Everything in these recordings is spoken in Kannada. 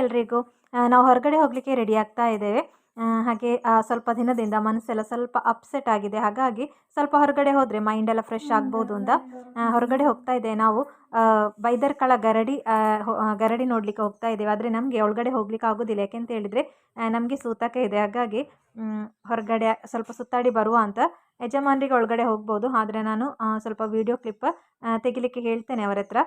ಎಲ್ರಿಗೂ ಆ, ನಾವು ಹೊರಗಡೆ ಹೋಗಲಿಕ್ಕೆ ರೆಡಿ ಆಗ್ತಾ ಇದ್ದೇವೆ. ಹಾಗೆ ಸ್ವಲ್ಪ ದಿನದಿಂದ ಮನಸ್ಸೆಲ್ಲ ಸ್ವಲ್ಪ ಅಪ್ಸೆಟ್ ಆಗಿದೆ. ಹಾಗಾಗಿ ಸ್ವಲ್ಪ ಹೊರಗಡೆ ಹೋದರೆ ಮೈಂಡ್ ಎಲ್ಲ ಫ್ರೆಶ್ ಆಗ್ಬೋದು ಅಂತ ಹೊರಗಡೆ ಹೋಗ್ತಾ ಇದ್ದೇವೆ. ನಾವು ಬೈದರ್ಕಳ ಗರಡಿ ಗರಡಿ ನೋಡಲಿಕ್ಕೆ ಹೋಗ್ತಾ ಇದ್ದೇವೆ. ಆದರೆ ನಮಗೆ ಒಳಗಡೆ ಹೋಗ್ಲಿಕ್ಕೆ ಆಗೋದಿಲ್ಲ. ಯಾಕೆಂತ ಹೇಳಿದರೆ ನಮಗೆ ಸೂತಕ ಇದೆ. ಹಾಗಾಗಿ ಹೊರಗಡೆ ಸ್ವಲ್ಪ ಸುತ್ತಾಡಿ ಬರುವ ಅಂತ ಯಜಮಾನರಿಗೆ ಒಳಗಡೆ ಹೋಗ್ಬೋದು. ಆದರೆ ನಾನು ಸ್ವಲ್ಪ ವಿಡಿಯೋ ಕ್ಲಿಪ್ ತೆಗಿಲಿಕ್ಕೆ ಹೇಳ್ತೇನೆ ಅವರ ಹತ್ರ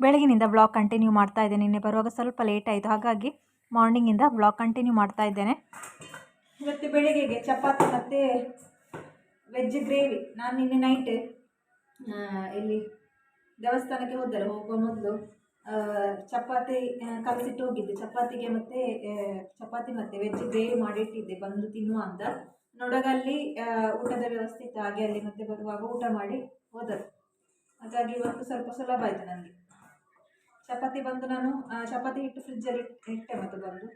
ಬೆಳಗಿನಿಂದ ಬ್ಲಾಗ್ ಕಂಟಿನ್ಯೂ ಮಾಡ್ತಾ ಇದ್ದೇನೆ. ನಿನ್ನೆ ಬರುವಾಗ ಸ್ವಲ್ಪ ಲೇಟ್ ಆಯಿತು. ಹಾಗಾಗಿ ಮಾರ್ನಿಂಗಿಂದ ಬ್ಲಾಗ್ ಕಂಟಿನ್ಯೂ ಮಾಡ್ತಾ ಇದ್ದೇನೆ. ಇವತ್ತು ಬೆಳಿಗ್ಗೆಗೆ ಚಪಾತಿ ಮತ್ತು ವೆಜ್ ಗ್ರೇವಿ ನಾನು ನಿನ್ನೆ ನೈಟ್ ಇಲ್ಲಿ ದೇವಸ್ಥಾನಕ್ಕೆ ಹೋದರೆ ಹೋಗುವ ಮೊದಲು ಚಪಾತಿ ಕಲಸಿಟ್ಟು ಹೋಗಿದ್ದೆ. ಚಪಾತಿಗೆ ಮತ್ತು ಚಪಾತಿ ಮತ್ತು ವೆಜ್ ಗ್ರೇವಿ ಮಾಡಿಟ್ಟಿದ್ದೆ ಬಂದು ತಿನ್ನುವ ಅಂತ. ಆ, ಊಟದ ವ್ಯವಸ್ಥೆ ಇತ್ತು. ಹಾಗೆ ಅಲ್ಲಿ ಮತ್ತೆ ಬರುವಾಗ ಊಟ ಮಾಡಿ ಹೋದರು ಹಾಗಾಗಿ ಇವತ್ತು ಸ್ವಲ್ಪ ಸುಲಭ ಆಯಿತು ನನಗೆ ಚಪಾತಿ ಬಂದು ನಾನು ಚಪಾತಿ ಹಿಟ್ಟು ಫ್ರಿಜ್ಜಲ್ಲಿ ಇಟ್ಟೆ ಮತ್ತು ಬಂದು.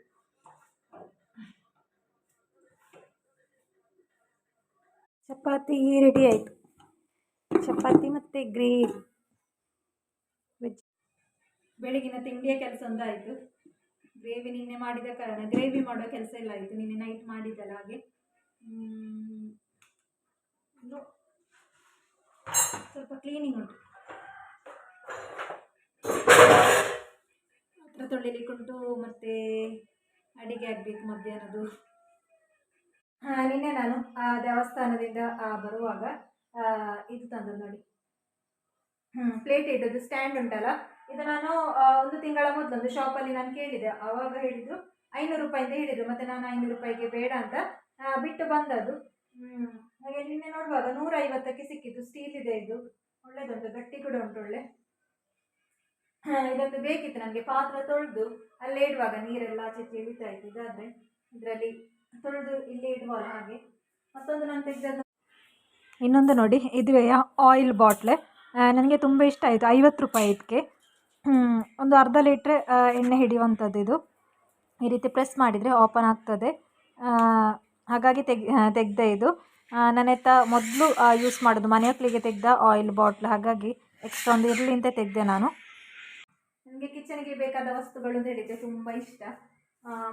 ಚಪಾತಿ ರೆಡಿ ಆಯಿತು. ಚಪಾತಿ ಮತ್ತು ಗ್ರೇವಿ. ವೆಜ್ ಬೆಳಗಿನ ತಿಂಡಿಯ ಕೆಲಸ ಒಂದು ಆಯಿತು ಗ್ರೇವಿ ನಿನ್ನೆ ಮಾಡಿದ ಕಾರಣ ಗ್ರೇವಿ ಮಾಡೋ ಕೆಲಸ ಎಲ್ಲ ಆಯಿತು. ನಿನ್ನೆ ನೈಟ್ ಮಾಡಿದ್ದಲ್ಲ ಹಾಗೆ. ಸ್ವಲ್ಪ ಕ್ಲೀನಿಂಗ್ ಉಂಟು. ಹತ್ರ ತೊಳಿಲಿಕ್ಕುಂಟು, ಮತ್ತೆ ಅಡಿಗೆ ಆಗಬೇಕು ಮಧ್ಯಾಹ್ನದ್ದು. ಹಾ, ನಿನ್ನೆ ನಾನು ಆ ದೇವಸ್ಥಾನದಿಂದ ಬರುವಾಗ ಇದು ತಂದದ್ದು ನೋಡಿ. ಪ್ಲೇಟ್ ಇದ್ದದ್ದು ಸ್ಟ್ಯಾಂಡ್ ಉಂಟಲ್ಲ? ಇದು ನಾನು ಒಂದು ತಿಂಗಳ ಮೊದಲು ಒಂದು ಶಾಪಲ್ಲಿ ನಾನು ಕೇಳಿದೆ. ಅವಾಗ ಹೇಳಿದರು, ಐನೂರು ರೂಪಾಯಿ ಅಂತ ಹೇಳಿದರು ಮತ್ತು ನಾನು ಐನೂರು ರೂಪಾಯಿಗೆ ಬೇಡ ಅಂತ. ಬಿಟ್ಟು ಬಂದದ್ದು. ಹಾಗೆ ನಿನ್ನೆ ನೋಡುವಾಗ ನೂರ ಐವತ್ತಕ್ಕೆ ಸಿಕ್ಕಿತ್ತು ಸ್ಟೀಲ್ ಇದೆ ಇದು. ಒಳ್ಳೆದುಂಟು, ಗಟ್ಟಿ ಕೂಡ ಉಂಟು ಒಳ್ಳೆ. ಇದೊಂದು ಬೇಕಿತ್ತು ನನಗೆ, ಪಾತ್ರೆ ತೊಳೆದು ಅಲ್ಲೇ ಇಡುವಾಗ ನೀರೆಲ್ಲ ಆಚೆ ಇಳಿತಾ ಇತ್ತು. ಇದಾದರೆ ಇದರಲ್ಲಿ ತೊಳೆದು ಇಲ್ಲೇ ಇಡುವಲ್ಲ ಹಾಗೆ. ಮತ್ತೊಂದು ನಾನು ತೆಗೆದದ್ದು. ಇನ್ನೊಂದು ನೋಡಿ, ಇದುವೇ ಆಯಿಲ್ ಬಾಟ್ಲೆ ನನಗೆ ತುಂಬ ಇಷ್ಟ ಆಯಿತು, ಐವತ್ತು ರೂಪಾಯಿ ಇದಕ್ಕೆ ಒಂದು ಅರ್ಧ ಲೀಟ್ರ್ ಎಣ್ಣೆ ಹಿಡಿಯುವಂಥದ್ದು ಇದು. ಈ ರೀತಿ ಪ್ರೆಸ್ ಮಾಡಿದರೆ ಓಪನ್ ಆಗ್ತದೆ. ಹಾಗಾಗಿ ತೆಗ್ ತೆಗೆದೆ ಇದು. ನನ್ನ ಹತ್ರ ಮೊದಲು ಯೂಸ್ ಮಾಡೋದು ಮನೆ ಮಕ್ಕಳಿಗೆ ತೆಗೆದ ಆಯಿಲ್ ಬಾಟ್ಲ್ ಹಾಗಾಗಿ ಎಕ್ಸ್ಟ್ರಾ ಒಂದು ಇರಲಿ ಅಂತ ತೆಗೆದೆ ನಾನು. ನನಗೆ ಕಿಚನ್ಗೆ ಬೇಕಾದ ವಸ್ತುಗಳು ಅಂತ ಹೇಳಿದ್ದೆ ತುಂಬ ಇಷ್ಟ.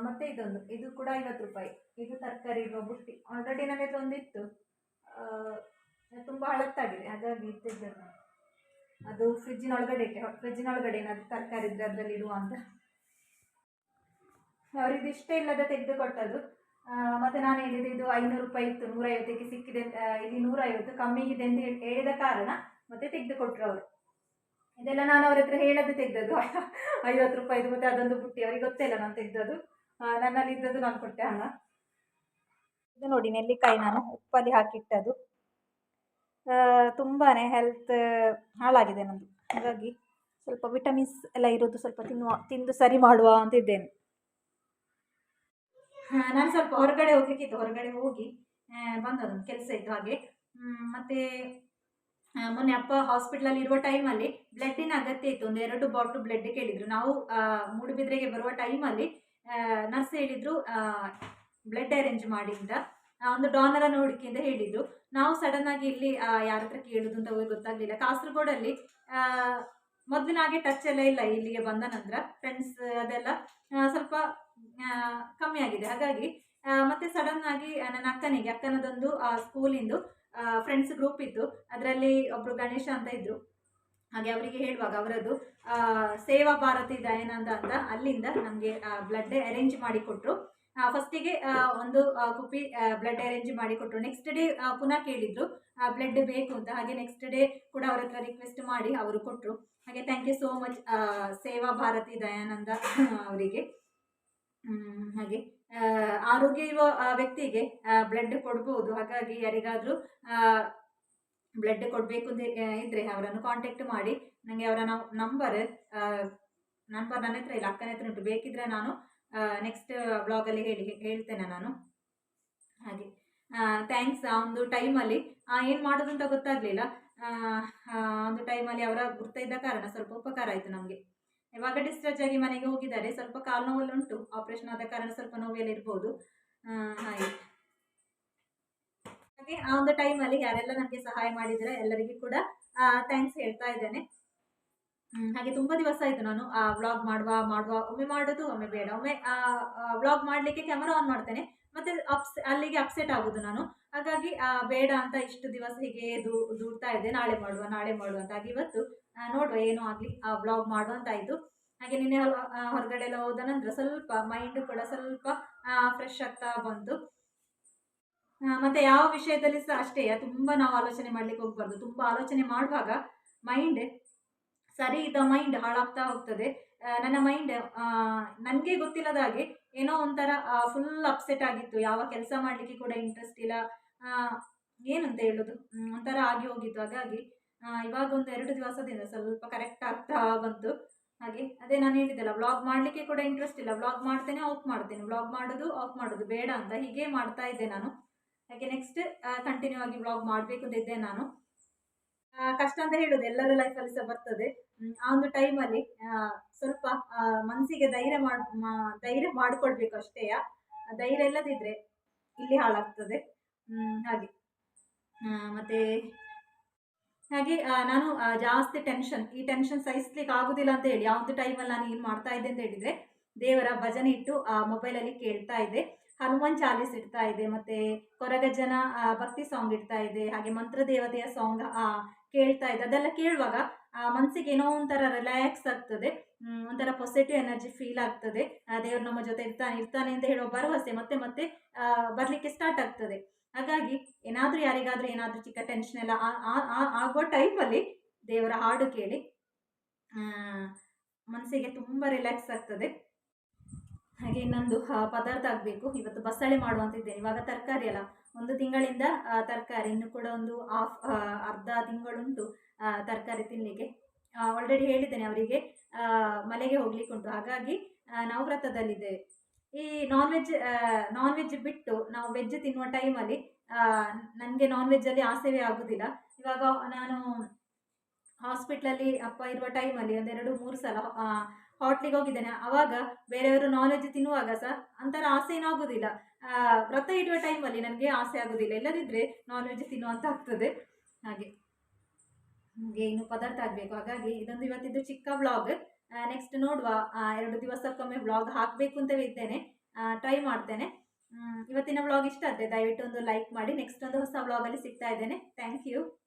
ಮತ್ತು ಇದೊಂದು. ಇದು ಕೂಡ ಐವತ್ತು ರೂಪಾಯಿ. ಇದು ತರಕಾರಿ ಇರುವ ಬುಟ್ಟಿ. ಆಲ್ರೆಡಿ ನನ್ನ ಹತ್ರ ತುಂಬ ಹಳತ್ತಾಗಿದೆ ಹಾಗಾಗಿ ತೆಗ್ದೆ ಅದು ಫ್ರಿಜ್ಜಿನ ಒಳಗಡೆ ಇಟ್ಟೆ ಫ್ರಿಜ್ಜಿನ ಒಳಗಡೆ ಏನಾದರೂ ತರಕಾರಿ ಇದ್ದರೆ ಅದರಲ್ಲಿ ಇಡುವ ಅಂತ. ಇಷ್ಟ ಇಲ್ಲದ ತೆಗೆದು ಕೊಟ್ಟದ್ದು. ಆ, ಮತ್ತೆ ನಾನು ಹೇಳಿದೆ ಇದು ಐನೂರು ರೂಪಾಯಿ ಇತ್ತು, ನೂರೈವತ್ತಕ್ಕೆ ಸಿಕ್ಕಿದೆ ಇಲ್ಲಿ ನೂರೈವತ್ತು ಇದೆ ಅಂತ ಹೇಳಿ- ಹೇಳಿದ ಕಾರಣ ಮತ್ತೆ ತೆಗೆದು ಕೊಟ್ಟರು ಅವರು. ಇದೆಲ್ಲ ನಾನು ಅವ್ರ ಹತ್ರ ಹೇಳದ್ದು ತೆಗೆದದ್ದು. ಐವತ್ತು ರೂಪಾಯಿದು ಮತ್ತೆ ಅದೊಂದು ಬುಟ್ಟಿ, ಅವರಿಗೆ ಗೊತ್ತಿಲ್ಲ ನಾನು ತೆಗೆದದ್ದು. ನನ್ನಲ್ಲಿ ಇದ್ದದ್ದು ನಾನು ಕೊಟ್ಟೆ ಹಣ ಇದು ನೋಡಿ ನೆಲ್ಲಿಕಾಯಿ ನಾನು ಉಪ್ಪಲ್ಲಿ ಹಾಕಿಟ್ಟದ್ದು. ತುಂಬಾ ಹೆಲ್ತ್ ಹಾಳಾಗಿದೆ ನನ್ನದು ಹಾಗಾಗಿ ಸ್ವಲ್ಪ ವಿಟಮಿನ್ಸ್ ಎಲ್ಲ ಇರೋದು ಸ್ವಲ್ಪ ತಿನ್ನುವ, ತಿಂದು ಸರಿ ಮಾಡುವ ಅಂತ ಇದ್ದೇನೆ. ನಾನು ಸ್ವಲ್ಪ ಹೊರಗಡೆ ಹೋಗ್ಲಿಕ್ಕಿತ್ತು, ಹೊರಗಡೆ ಹೋಗಿ ಬಂದದ್ದು ಕೆಲಸ ಇತ್ತು ಹಾಗೆ. ಮತ್ತೆ ಮೊನ್ನೆ ಅಪ್ಪ ಹಾಸ್ಪಿಟ್ಲಲ್ಲಿ ಇರುವ ಟೈಮಲ್ಲಿ ಬ್ಲಡ್ಡಿನ ಅಗತ್ಯ ಇತ್ತು, ಒಂದು ಎರಡು ಬಾಟ್ಲು ಬ್ಲಡ್ ಕೇಳಿದ್ರು. ನಾವು ಮೂಡುಬಿದ್ರೆಗೆ ಬರುವ ಟೈಮಲ್ಲಿ ನರ್ಸ್ ಹೇಳಿದ್ರು ಬ್ಲಡ್ ಅರೇಂಜ್ ಮಾಡಿ ಅಂತ ಒಂದು ಡಾನರನ್ನು ಹುಡುಕಿ ಅಂತ ಹೇಳಿದ್ರು. ನಾವು ಸಡನ್ ಆಗಿ ಇಲ್ಲಿ ಯಾರ ಹತ್ರ ಕೇಳುದು ಅಂತ ಅವ್ರಿಗೆ ಗೊತ್ತಾಗ್ಲಿಲ್ಲ. ಕಾಸರಗೋಡಲ್ಲಿ ಮೊದಲಿನ ಹಾಗೆ ಟಚ್ ಎಲ್ಲ ಇಲ್ಲ ಇಲ್ಲಿಗೆ ಬಂದ ನಂತರ. ಫ್ರೆಂಡ್ಸ್ ಅದೆಲ್ಲ ಸ್ವಲ್ಪ ಕಮ್ಮಿ ಆಗಿದೆ. ಹಾಗಾಗಿ ಮತ್ತೆ ಸಡನ್ ಆಗಿ ನನ್ನ ಅಕ್ಕನಿಗೆ, ಅಕ್ಕನದೊಂದು ಸ್ಕೂಲಿಂದು ಫ್ರೆಂಡ್ಸ್ ಗ್ರೂಪ್ ಇತ್ತು. ಅದರಲ್ಲಿ ಒಬ್ರು ಗಣೇಶ ಅಂತ ಇದ್ರು. ಹಾಗೆ ಅವರಿಗೆ ಹೇಳುವಾಗ ಅವರದ್ದು ಸೇವಾ ಭಾರತಿ ದಯಾನಂದ ಅಂತ ಅಲ್ಲಿಂದ ನಮಗೆ ಬ್ಲಡ್ ಅರೇಂಜ್ ಮಾಡಿ ಕೊಟ್ಟರು ಫಸ್ಟಿಗೆ ಒಂದು ಕುಪಿ ಬ್ಲಡ್ ಅರೇಂಜ್ ಮಾಡಿ ಕೊಟ್ಟರು ನೆಕ್ಸ್ಟ್ ಡೇ ಪುನಃ ಕೇಳಿದ್ರು ಬ್ಲಡ್ ಬೇಕು ಅಂತ. ಹಾಗೆ ನೆಕ್ಸ್ಟ್ ಡೇ ಕೂಡ ಅವ್ರ ಹತ್ರ ರಿಕ್ವೆಸ್ಟ್ ಮಾಡಿ ಅವರು ಕೊಟ್ಟರು ಹಾಗೆ ಥ್ಯಾಂಕ್ ಯು ಸೋ ಮಚ್ ಸೇವಾ ಭಾರತಿ ದಯಾನಂದ ಅವರಿಗೆ. ಹಾಗೆ. ಆರೋಗ್ಯ ಇರುವ ವ್ಯಕ್ತಿಗೆ ಬ್ಲಡ್ ಕೊಡ್ಬೋದು. ಹಾಗಾಗಿ ಯಾರಿಗಾದರೂ ಬ್ಲಡ್ ಕೊಡಬೇಕು ಅಂತ ಇದ್ದರೆ ಅವರನ್ನು ಕಾಂಟ್ಯಾಕ್ಟ್ ಮಾಡಿ. ನನಗೆ ಅವರ ನಂಬರ್ ನಂಬರ್ ನನ್ನ ಹತ್ರ ಇಲ್ಲ, ಅಕ್ಕನ ಹತ್ರ ಉಂಟು. ಬೇಕಿದ್ರೆ ನಾನು ನೆಕ್ಸ್ಟ್ ಬ್ಲಾಗಲ್ಲಿ ಹೇಳಿ, ಹೇಳ್ತೇನೆ ನಾನು. ಹಾಗೆ. ಥ್ಯಾಂಕ್ಸ್ ಆ, ಒಂದು ಟೈಮಲ್ಲಿ ಏನು ಮಾಡೋದು ಅಂತ ಗೊತ್ತಾಗಲಿಲ್ಲ ಒಂದು ಟೈಮಲ್ಲಿ ಅವರ ಗುರ್ತ ಇದ್ದ ಕಾರಣ ಸ್ವಲ್ಪ ಉಪಕಾರ ಆಯಿತು ನಮಗೆ. ಇವಾಗ ಡಿಸ್ಚಾರ್ಜ್ ಆಗಿ ಮನೆಗೆ ಹೋಗಿದ್ದಾರೆ. ಸ್ವಲ್ಪ ಕಾಲು ನೋವಲ್ಲಿ ಉಂಟು ಆಪರೇಷನ್ ಆದ ಕಾರಣ ಸ್ವಲ್ಪ ನೋವೆಲ್ಲ ಇರ್ಬೋದು ಆ, ಹಾಗೆ. ಹಾಗೆ ಆ ಒಂದು ಟೈಮಲ್ಲಿ ಯಾರೆಲ್ಲ ನನಗೆ ಸಹಾಯ ಮಾಡಿದ್ರೆ ಎಲ್ಲರಿಗೂ ಕೂಡ ಥ್ಯಾಂಕ್ಸ್ ಹೇಳ್ತಾ ಇದ್ದೇನೆ. ಹಾಗೆ ತುಂಬ ದಿವಸ ಆಯಿತು ನಾನು ಆ ವ್ಲಾಗ್ ಮಾಡುವ ಮಾಡುವ ಒಮ್ಮೆ ಮಾಡೋದು ಒಮ್ಮೆ ಬೇಡ. ಒಮ್ಮೆ ವ್ಲಾಗ್ ಮಾಡಲಿಕ್ಕೆ ಕ್ಯಾಮರಾ ಆನ್ ಮಾಡ್ತೇನೆ. ಮತ್ತೆ ಅಪ್ಸ್ ಅಲ್ಲಿಗೆ ಅಪ್ಸೆಟ್ ಆಗೋದು ನಾನು. ಹಾಗಾಗಿ ಬೇಡ ಅಂತ ಇಷ್ಟು ದಿವಸ ಹೀಗೆ ದೂ, ದೂಡ್ತಾ ಇದ್ದೆ. ನಾಳೆ ಮಾಡುವ ನಾಳೆ ಮಾಡುವ ಅಂತ. ಹಾಗೆ ಇವತ್ತು ನೋಡುವ ಏನು ಆಗಲಿ, ಆ ವ್ಲಾಗ್ ಮಾಡುವಂತಾಯಿತು ಹಾಗೆ ನಿನ್ನೆ ಹೊರಗಡೆ ಎಲ್ಲ ಹೋದ ನಂತರ ಸ್ವಲ್ಪ ಮೈಂಡ್ ಕೂಡ ಸ್ವಲ್ಪ ಫ್ರೆಶ್ ಆಗ್ತಾ ಬಂತು. ಮತ್ತೆ ಯಾವ ವಿಷಯದಲ್ಲಿ ಸಹ ಅಷ್ಟೇ, ತುಂಬ ನಾವು ಆಲೋಚನೆ ಮಾಡ್ಲಿಕ್ಕೆ ಹೋಗ್ಬಾರ್ದು. ತುಂಬ ಆಲೋಚನೆ ಮಾಡುವಾಗ ಮೈಂಡ್ ಸರಿ ಇದ್ದ ಮೈಂಡ್ ಹಾಳಾಗ್ತಾ ಹೋಗ್ತದೆ. ನನ್ನ ಮೈಂಡ್ ನನಗೆ ಗೊತ್ತಿಲ್ಲದ ಹಾಗೆ ಏನೋ ಒಂಥರ ಫುಲ್ ಅಪ್ಸೆಟ್ ಆಗಿತ್ತು. ಯಾವ ಕೆಲಸ ಮಾಡಲಿಕ್ಕೆ ಕೂಡ ಇಂಟ್ರೆಸ್ಟ್ ಇಲ್ಲ. ಏನಂತ ಹೇಳೋದು? ಒಂಥರ ಆಗಿ ಹೋಗಿತ್ತು. ಹಾಗಾಗಿ ಇವಾಗ ಒಂದು ಎರಡು ದಿವಸದಿಂದ ಸ್ವಲ್ಪ ಕರೆಕ್ಟ್ ಆಗ್ತಾ ಬಂತು. ಹಾಗೆ, ಅದೇ ನಾನು ಹೇಳಿದ್ದೆಲ್ಲ ವ್ಲಾಗ್ ಮಾಡಲಿಕ್ಕೆ ಕೂಡ ಇಂಟ್ರೆಸ್ಟ್ ಇಲ್ಲ. ವ್ಲಾಗ್ ಮಾಡ್ತೇನೆ ಆಫ್ ಮಾಡ್ತೇನೆ. ವ್ಲಾಗ್ ಮಾಡೋದು ಆಫ್ ಮಾಡೋದು ಬೇಡ ಅಂತ ಹೀಗೆ ಮಾಡ್ತಾ ಇದ್ದೆ ನಾನು. ಹಾಗೆ ನೆಕ್ಸ್ಟ್ ಕಂಟಿನ್ಯೂ ಆಗಿ ವ್ಲಾಗ್ ಮಾಡಬೇಕು ಅಂತ ಇದ್ದೆ ನಾನು. ಕಷ್ಟ ಅಂತ ಹೇಳೋದು. ಎಲ್ಲರ ಲೈಫಲ್ಲಿ ಸಹ ಬರ್ತದೆ. ಆ ಒಂದು ಟೈಮಲ್ಲಿ ಸ್ವಲ್ಪ ಮನಸ್ಸಿಗೆ ಧೈರ್ಯ ಮಾಡ್ ಧೈರ್ಯ ಮಾಡಿಕೊಳ್ಬೇಕು ಅಷ್ಟೇ ಧೈರ್ಯ ಇಲ್ಲದಿದ್ದರೆ ಇಲ್ಲಿ ಹಾಳಾಗ್ತದೆ. ಹಾಗೆ. ಮತ್ತೆ, ಹಾಗೆ ನಾನು ಜಾಸ್ತಿ ಟೆನ್ಷನ್ ಈ ಟೆನ್ಷನ್ ಸಹಿಸ್ಲಿಕ್ಕೆ ಆಗುದಿಲ್ಲ ಅಂತ ಹೇಳಿ ಯಾವ್ದು ಟೈಮಲ್ಲಿ ನಾನು ಏನು ಮಾಡ್ತಾ ಇದ್ದೆ ಅಂತ ಹೇಳಿದ್ರೆ, ದೇವರ ಭಜನೆ ಇಟ್ಟು, ಆ ಮೊಬೈಲಲ್ಲಿ ಕೇಳ್ತಾ ಇದ್ದೆ. ಹನುಮಾನ್ ಚಾಲೀಸ್ ಇಡ್ತಾ ಇದೆ ಮತ್ತೆ ಕೊರಗಜ್ಜನ ಭಕ್ತಿ ಸಾಂಗ್ ಇಡ್ತಾ ಇದೆ ಹಾಗೆ ಮಂತ್ರ ದೇವತೆಯ ಸಾಂಗ್ ಕೇಳ್ತಾ ಇದೆ ಅದೆಲ್ಲ ಕೇಳುವಾಗ ಆ, ಮನ್ಸಿಗೆ ಏನೋ ಒಂಥರ ರಿಲ್ಯಾಕ್ಸ್ ಆಗ್ತದೆ. ಒಂಥರ ಪಾಸಿಟಿವ್ ಎನರ್ಜಿ ಫೀಲ್ ಆಗ್ತದೆ. ದೇವರು ನಮ್ಮ ಜೊತೆ ಇರ್ತಾನೆ ಇರ್ತಾನೆ ಅಂತ ಹೇಳುವ ಭರವಸೆ ಮತ್ತೆ ಮತ್ತೆ ಬರಲಿಕ್ಕೆ ಸ್ಟಾರ್ಟ್ ಆಗ್ತದೆ. ಹಾಗಾಗಿ ಏನಾದರೂ ಯಾರಿಗಾದರೂ ಏನಾದರೂ ಚಿಕ್ಕ ಟೆನ್ಷನ್ ಎಲ್ಲ ಆಗೋ ಟೈಮಲ್ಲಿ ದೇವರ ಹಾಡು ಕೇಳಿ ಮನಸ್ಸಿಗೆ ತುಂಬ ರಿಲ್ಯಾಕ್ಸ್ ಆಗ್ತದೆ. ಹಾಗೆ ಇನ್ನೊಂದು ಪದಾರ್ಥ ಆಗಬೇಕು. ಇವತ್ತು ಬಸಳೆ ಮಾಡುವಂತಿದ್ದೇನೆ. ಇವಾಗ ತರಕಾರಿ ಅಲ್ಲ. ಒಂದು ತಿಂಗಳಿಂದ ತರಕಾರಿ. ಇನ್ನು ಕೂಡ ಒಂದು ಹಾಫ್ ಅರ್ಧ ತಿಂಗಳುಂಟು ತರಕಾರಿ ತಿನ್ನಲಿಕ್ಕೆ ಆಲ್ರೆಡಿ ಹೇಳಿದ್ದೇನೆ ಅವರಿಗೆ. ಮನೆಗೆ ಮಲೆಗೆ ಹೋಗ್ಲಿಕ್ಕೆ ಉಂಟು ಹಾಗಾಗಿ ನಾವು ವ್ರತದಲ್ಲಿದ್ದೇವೆ. ಈ ನಾನ್ ವೆಜ್ ನಾನ್ ವೆಜ್ ಬಿಟ್ಟು ನಾವು ವೆಜ್ ತಿನ್ನುವ ಟೈಮಲ್ಲಿ ನನಗೆ ನಾನ್ ವೆಜ್ಜಲ್ಲಿ ಆಸೆವೇ ಆಗೋದಿಲ್ಲ. ಇವಾಗ ನಾನು ಹಾಸ್ಪಿಟ್ಲಲ್ಲಿ ಅಪ್ಪ ಇರುವ ಟೈಮಲ್ಲಿ ಒಂದೆರಡು ಮೂರು ಸಲ ಹೋಟ್ಲಿಗೆ ಹೋಗಿದ್ದೇನೆ. ಆವಾಗ ಬೇರೆಯವರು ನಾನ್ ವೆಜ್ ತಿನ್ನುವಾಗ ಸಹ ಅಂತರ ಆಸೆ ಏನೂ ಆಗೋದಿಲ್ಲ. ಆ, ವ್ರತ ಇಡುವ ಟೈಮಲ್ಲಿ ನನಗೆ ಆಸೆ ಆಗೋದಿಲ್ಲ. ಇಲ್ಲದಿದ್ದರೆ ನಾನ್ ವೆಜ್ ತಿನ್ನುವಂತ ಆಗ್ತದೆ. ಹಾಗೆ. ನಮಗೆ ಇನ್ನು ಪದಾರ್ಥ ಆಗಬೇಕು. ಹಾಗಾಗಿ ಇದೊಂದು ಇವತ್ತಿದ್ದು ಚಿಕ್ಕ ವ್ಲಾಗ್ ನೆಕ್ಸ್ಟ್ ನೋಡುವ. ಎರಡು ದಿವಸಕ್ಕೊಮ್ಮೆ ವ್ಲಾಗ್ ಹಾಕಬೇಕು ಅಂತವೇ ಇದ್ದೇನೆ. ಟ್ರೈ ಮಾಡ್ತೇನೆ. ಇವತ್ತಿನ ವ್ಲಾಗ್ ಇಷ್ಟ ಆದರೆ ದಯವಿಟ್ಟು ಒಂದು ಲೈಕ್ ಮಾಡಿ. ನೆಕ್ಸ್ಟ್ ಒಂದು ಹೊಸ ವ್ಲಾಗಲ್ಲಿ ಸಿಗ್ತಾ ಇದ್ದೇನೆ. Thank you